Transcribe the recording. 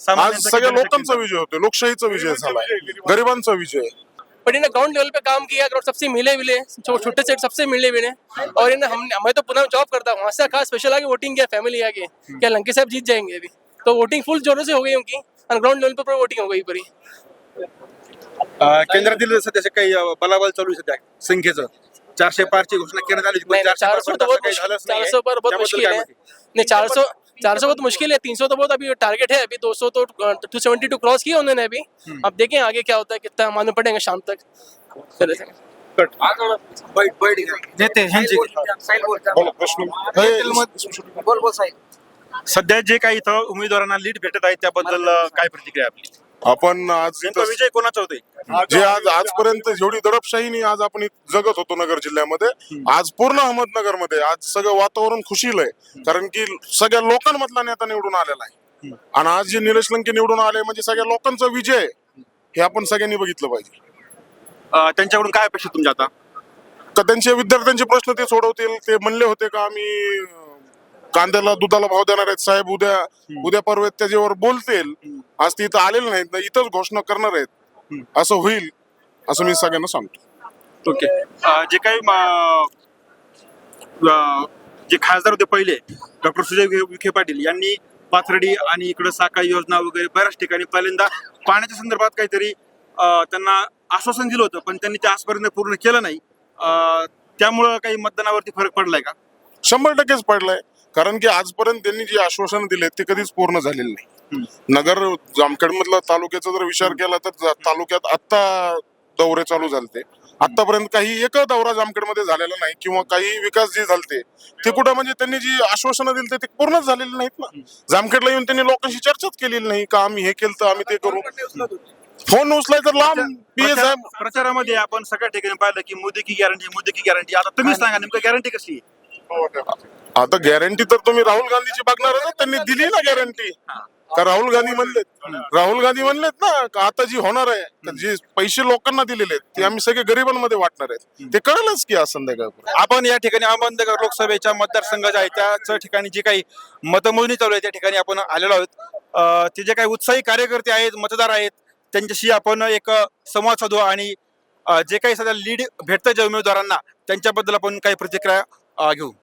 आज सगळ्या लोकांचा? विजय होतोय. लोकशाहीचा विजय झाला गरिबांचा विजय. बट इन्हें ग्राउंड लेवल पे काम किया और सबसे मिले मिले जो छोटे से सबसे मिले मिले. और इन्हें हम मैं तो पुनः जॉब करता हूँ। वहाँ से कहा स्पेशल आके वोटिंग किया फैमिली आके क्या लंके साहब जीत जाएंगे अभी? तो वोटिंग फुल जोरों से हो गई उनकी और ग्राउंड लेवल पे वोटिंग हो गई पूरी। अं, केंद्रातील सध्याचे काही बलाबल चालू आहे सध्या संख्येचं. चारशे पारची घोषणा करण्यात आली होती, पण नहीं चार सौ पार बहुत पर मुश्किल है? नहीं चार सौ चार सौ बहुत मुश्किल है तीन सौ तो बहुत अभी टारगेट है अभी दो सौ तो टू सेवेंटी टू क्रॉस किया उन्होंने अभी। अब देखें आगे क्या होता है कितना मालूम पड़ेगा शाम तक। सध्या जे काही इथं उमेदवारांना लीड भेटत आहे त्याबद्दल काय प्रतिक्रिया आपली? आपण आज नेमका विजय कोणाचा होतोय? जे आज आजपर्यंत जेवढी दडपशाहीने आज आपण इथं जगत होतो नगर जिल्ह्यामध्ये आज पूर्ण अहमदनगरमध्ये आज सगळं वातावरण खुशील आहे. कारण की सगळ्या लोकांमधला नेता निवडून आलेला आहे. आणि आज जे निलेश लंके निवडून आले म्हणजे सगळ्या लोकांचा विजय आहे. हे आपण सगळ्यांनी बघितलं पाहिजे. अं, त्यांच्याकडून काय अपेक्षा तुमच्या आता? का त्यांचे विद्यार्थ्यांचे प्रश्न ते सोडवतील ते म्हणले होते का आम्ही अं, कांद्याला दुधाला भाव देणार आहेत. साहेब उद्या उद्या परवा त्याच्यावर बोलतील आज ते इथं आलेले नाहीत इथंच घोषणा करणार आहेत. असं होईल असं मी सगळ्यांना सांगतो. ओके. जे काही जे खासदार होते पहिले डॉक्टर सुजय विखे पाटील यांनी पाथर्डी आणि इकडं साकाई योजना वगैरे बऱ्याच ठिकाणी पहिल्यांदा पाण्याच्या संदर्भात काहीतरी त्यांना आश्वासन दिलं होतं पण त्यांनी ते आजपर्यंत पूर्ण केलं नाही. त्यामुळं काही मतदानावरती फरक पडलाय का? शंभर टक्केच पडलाय कारण की आजपर्यंत त्यांनी जी आश्वासन दिले ते कधीच पूर्ण झालेले नाही. नगर जामखेड मधला तालुक्याचा जर विचार केला तर तालुक्यात आत्ता दौरे चालू झालते. आतापर्यंत काही एक दौरा जामखेडमध्ये झालेला नाही किंवा काही विकास जे झालते ते कुठं म्हणजे त्यांनी जी आश्वासनं दिली ते पूर्णच झालेले नाहीत ना. जामखेडला येऊन त्यांनी लोकांशी चर्चाच केलेली नाही का आम्ही हे केलं तर आम्ही ते करू. फोन उचलाय तर लांब. प्रचारामध्ये आपण सगळ्या ठिकाणी पाहिलं की मोदी की गॅरंटी मोदी की गॅरंटी आता तुम्ही सांगा नेमकं गॅरंटी आहे? आता गॅरंटी तर तुम्ही राहुल गांधीची बघणारच ना. त्यांनी दिली ना गॅरंटी का राहुल गांधी म्हणलेत. राहुल गांधी म्हणलेत ना का आता जी होणार आहे जे पैसे लोकांना दिलेले आहेत ते आम्ही सगळे गरिबांमध्ये वाटणार आहेत. ते कळलंच की आज संध्याकाळ आपण या ठिकाणी अहमदनगर लोकसभेच्या मतदारसंघाच्या आहे त्याच ठिकाणी जी काही मतमोजणी चालू आहे त्या ठिकाणी आपण आलेलो आहोत. ते जे काही उत्साही कार्यकर्ते आहेत मतदार आहेत त्यांच्याशी आपण एक संवाद साधू आणि जे काही सध्या लीड भेटतं ज्या उमेदवारांना त्यांच्याबद्दल आपण काही प्रतिक्रिया घेऊ.